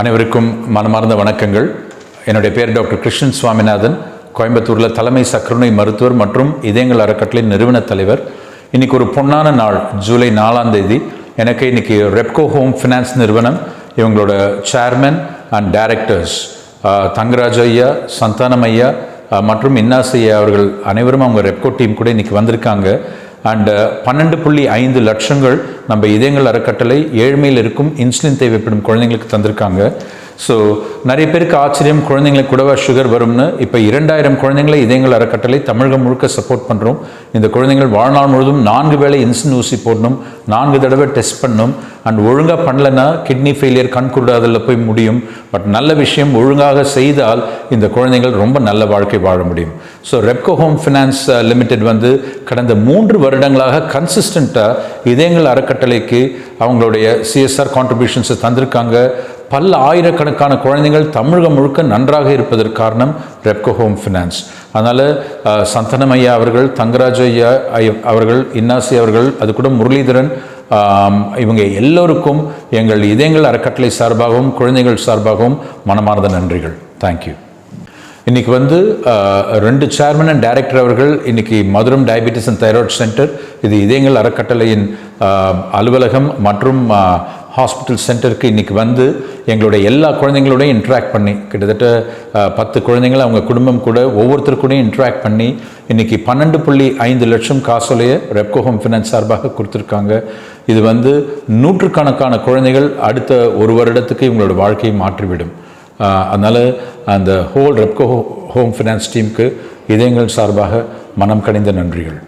அனைவருக்கும் மனமார்ந்த வணக்கங்கள். என்னுடைய பேர் டாக்டர் கிருஷ்ணன் சுவாமிநாதன் கோயம்புத்தூரில் தலைமை சக்கரநோய் மருத்துவர் மற்றும் இதயங்கள் அறக்கட்டளை நிறுவன தலைவர். இன்றைக்கி ஒரு பொன்னான நாள் ஜூலை நாலாம் தேதி. எனக்கு இன்னைக்கு ரெப்கோ ஹோம் ஃபினான்ஸ் நிறுவனம் இவங்களோட சேர்மன் அண்ட் டைரக்டர்ஸ் தங்கராஜ் ஐயா சந்தானம் ஐயா மற்றும் இன்னாஸ் ஐயா அவர்கள் அனைவரும் அவங்க ரெப்கோ டீம் கூட இன்னைக்கு வந்திருக்காங்க. அண்ட் பன்னெண்டு புள்ளி ஐந்து லட்சங்கள் நம்ம இதயங்கள் அறக்கட்டளை ஏழ்மையில் இருக்கும் இன்சுலின் தேவைப்படும் குழந்தைங்களுக்கு தந்திருக்காங்க. ஸோ நிறைய பேருக்கு ஆச்சரியம் குழந்தைங்களுக்கு கூடவா சுகர் வரும்னு. இப்போ இரண்டாயிரம் குழந்தைங்களை இதயங்கள் அறக்கட்டளை தமிழகம் முழுக்க சப்போர்ட் பண்ணுறோம் இந்த குழந்தைகள் வாழ்நாள் முழுவதும் நான்கு வேளை இன்சுலின் ஊசி போடணும் நான்கு தடவை டெஸ்ட் பண்ணணும். அண்ட் ஒழுங்காக பண்ணலைன்னா கிட்னி ஃபெயிலியர் கண் குருடாதலில் போய் முடியும். பட் நல்ல விஷயம் ஒழுங்காக செய்தால் இந்த குழந்தைகள் ரொம்ப நல்ல வாழ்க்கை வாழ முடியும். So Repco Home Finance Limited வந்து கடந்த மூன்று வருடங்களாக கன்சிஸ்டண்ட்டாக இதயங்கள் அறக்கட்டளைக்கு அவங்களுடைய சிஎஸ்ஆர் கான்ட்ரிபியூஷன்ஸை தந்திருக்காங்க. பல ஆயிரக்கணக்கான குழந்தைகள் தமிழகம் முழுக்க நன்றாக இருப்பதற்கு காரணம் ரெப்கோ ஹோம் ஃபினான்ஸ். அதனால் சந்தனம் ஐயா அவர்கள் தங்கராஜ் ஐயா அவர்கள் இன்னாசி அவர்கள் அது கூட முரளிதரன் இவங்க எல்லோருக்கும் எங்கள் இதயங்கள் அறக்கட்டளை சார்பாகவும் குழந்தைகள் சார்பாகவும் மனமார்ந்த நன்றிகள். தேங்க்யூ இன்னைக்கு வந்து ரெண்டு சேர்மன் அண்ட் டைரக்டர் அவர்கள் இன்றைக்கி Madhuram diabetes and thyroid centre இது இதயங்கள் அறக்கட்டளையின் அலுவலகம் மற்றும் ஹாஸ்பிட்டல் சென்டருக்கு இன்றைக்கி வந்து எங்களுடைய எல்லா குழந்தைங்களோடையும் இன்ட்ராக்ட் பண்ணி கிட்டத்தட்ட பத்து குழந்தைங்கள அவங்க குடும்பம் கூட ஒவ்வொருத்தருக்கூடையும் இன்ட்ராக்ட் பண்ணி இன்றைக்கி பன்னெண்டு புள்ளி ஐந்து லட்சம் காசோலைய ரெப்கோ ஹோம் ஃபினான்ஸ் சார்பாக கொடுத்துருக்காங்க. இது வந்து நூற்றுக்கணக்கான குழந்தைகள் அடுத்த ஒரு வருடத்துக்கு இவங்களோட வாழ்க்கையை மாற்றிவிடும். அதனால் அந்த ஹோல் ரெப்கோ ஹோம் ஃபினான்ஸ் டீமுக்கு இதயங்கள் சார்பாக மனம் கணிந்த நன்றிகள்.